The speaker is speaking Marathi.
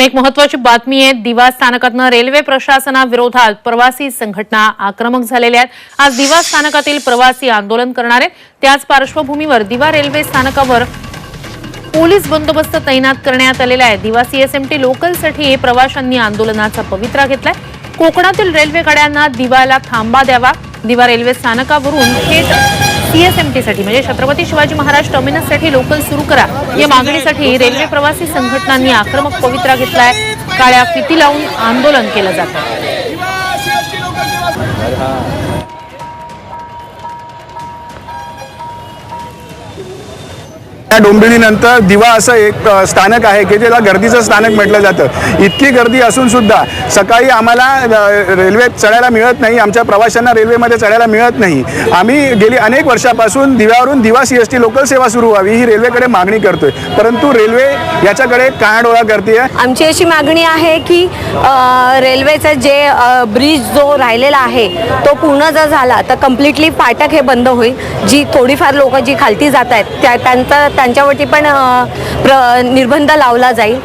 आणि एक महत्वाची बातमी आहे दिवा स्थानकातनं रेल्वे प्रशासनाविरोधात प्रवासी संघटना आक्रमक झालेल्या आहेत. आज दिवा स्थानकातील प्रवासी आंदोलन करणार आहेत त्याच पार्श्वभूमीवर दिवा रेल्वे स्थानकावर पोलीस बंदोबस्त तैनात करण्यात आलेला आहे. दिवा सीएसएमटी लोकलसाठी प्रवाशांनी आंदोलनाचा पवित्रा घेतलाय. कोकणातील रेल्वे गाड्यांना दिवाला थांबा द्यावा. दिवा रेल्वे स्थानकावरून थेट सीएसएमटीसाठी म्हणजे छत्रपती शिवाजी महाराज टर्मिनससाठी लोकल सुरू करा. या मागणीसाठी रेल्वे प्रवासी संघटनांनी आक्रमक पवित्रा घेतलाय. काळ्या फिती लावून आंदोलन केलं जातं. या डोंबिवलीनंतर दिवा असं एक स्थानक आहे की त्याला गर्दीचं स्थानक म्हटलं जातं. इतकी गर्दी असून सुद्धा सकाळी आम्हाला रेल्वेत चढायला मिळत नाही आमच्या प्रवाशांना रेल्वेमध्ये चढायला मिळत नाही. आम्ही गेली अनेक वर्षापासून दिव्यावरून दिवा सी एस टी लोकल सेवा सुरू व्हावी ही रेल्वेकडे मागणी करतोय. परंतु रेल्वे याच्याकडे कानाडोळा करते आमची अशी मागणी आहे की रेल्वेचा रेल्वेचं जे ब्रिज जो राहिलेला आहे तो पूर्ण जर झाला तर कम्प्लिटली फाटक हे बंद होईल. जी थोडीफार लोक जी खालती जात आहेत त्या त्यांचा त्यांच्यावरती पण प्र निर्बंध लावला जाईल.